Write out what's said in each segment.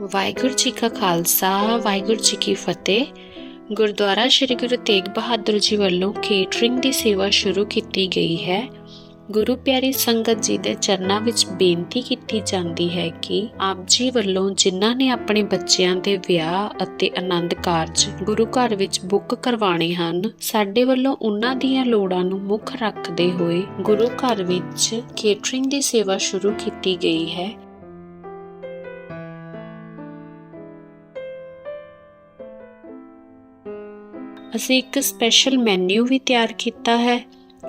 ਵਾਹਿਗੁਰੂ ਜੀ ਕਾ ਖਾਲਸਾ, ਵਾਹਿਗੁਰੂ ਜੀ ਕੀ ਫਤਿਹ। ਗੁਰਦੁਆਰਾ ਸ੍ਰੀ ਗੁਰੂ ਤੇਗ ਬਹਾਦਰ ਜੀ ਵੱਲੋਂ ਕੇਟਰਿੰਗ ਦੀ ਸੇਵਾ ਸ਼ੁਰੂ ਕੀਤੀ ਗਈ ਹੈ। ਗੁਰੂ ਪਿਆਰੀ ਸੰਗਤ ਜੀ ਦੇ ਚਰਨਾਂ ਵਿੱਚ ਬੇਨਤੀ ਕੀਤੀ ਜਾਂਦੀ ਹੈ ਕਿ ਆਪ ਜੀ ਵੱਲੋਂ ਜਿਨ੍ਹਾਂ ਨੇ ਆਪਣੇ ਬੱਚਿਆਂ ਦੇ ਵਿਆਹ ਅਤੇ ਆਨੰਦ ਕਾਰਜ ਗੁਰੂ ਘਰ ਵਿੱਚ ਬੁੱਕ ਕਰਵਾਉਣੇ ਹਨ, ਸਾਡੇ ਵੱਲੋਂ ਉਹਨਾਂ ਦੀਆਂ ਲੋੜਾਂ ਨੂੰ ਮੁੱਖ ਰੱਖਦੇ ਹੋਏ ਗੁਰੂ ਘਰ ਵਿੱਚ ਕੇਟਰਿੰਗ ਦੀ ਸੇਵਾ ਸ਼ੁਰੂ ਕੀਤੀ ਗਈ ਹੈ। ਅਸੀਂ ਇੱਕ ਸਪੈਸ਼ਲ ਮੈਨੂ ਵੀ ਤਿਆਰ ਕੀਤਾ ਹੈ,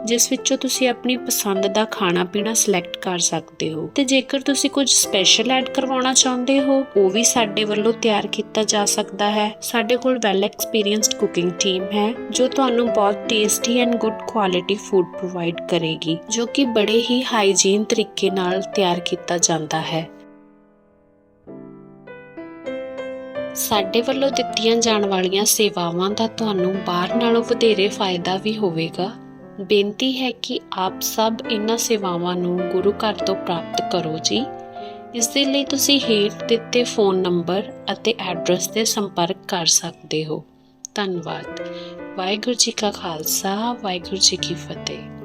ਜਿਸ ਵਿੱਚੋਂ ਤੁਸੀਂ ਆਪਣੀ ਪਸੰਦ ਦਾ ਖਾਣਾ ਪੀਣਾ ਸਿਲੈਕਟ ਕਰ ਸਕਦੇ ਹੋ। ਤੇ ਜੇਕਰ ਤੁਸੀਂ ਕੁਝ ਸਪੈਸ਼ਲ ਐਡ ਕਰਵਾਉਣਾ ਚਾਹੁੰਦੇ ਹੋ, ਉਹ ਵੀ ਸਾਡੇ ਵੱਲੋਂ ਤਿਆਰ ਕੀਤਾ ਜਾ ਸਕਦਾ ਹੈ। ਸਾਡੇ ਕੋਲ ਵੈਲ ਐਕਸਪੀਰੀਅੰਸਡ ਕੁਕਿੰਗ ਟੀਮ ਹੈ, ਜੋ ਤੁਹਾਨੂੰ ਬਹੁਤ tasty and good quality food provide ਕਰੇਗੀ, ਜੋ ਕਿ ਬੜੇ ਹੀ ਹਾਈਜੀਨ ਤਰੀਕੇ ਨਾਲ ਤਿਆਰ ਕੀਤਾ ਜਾਂਦਾ ਹੈ। ਸਾਡੇ ਵੱਲੋਂ ਦਿੱਤੀਆਂ ਜਾਣ ਵਾਲੀਆਂ ਸੇਵਾਵਾਂ ਦਾ ਤੁਹਾਨੂੰ ਬਾਹਰ ਨਾਲੋਂ ਵਧੇਰੇ ਫਾਇਦਾ ਵੀ ਹੋਵੇਗਾ। ਬੇਨਤੀ ਹੈ ਕਿ ਆਪ ਸਭ ਇਹਨਾਂ ਸੇਵਾਵਾਂ ਨੂੰ ਗੁਰੂ ਘਰ ਤੋਂ ਪ੍ਰਾਪਤ ਕਰੋ ਜੀ। ਇਸ ਦੇ ਲਈ ਤੁਸੀਂ ਹੇਠ ਦਿੱਤੇ ਫੋਨ ਨੰਬਰ ਅਤੇ ਐਡਰੈਸ ਤੇ ਸੰਪਰਕ ਕਰ ਸਕਦੇ ਹੋ। ਧੰਨਵਾਦ। ਵਾਹਿਗੁਰੂ ਜੀ ਕਾ ਖਾਲਸਾ, ਵਾਹਿਗੁਰੂ ਜੀ ਕੀ ਫਤਿਹ।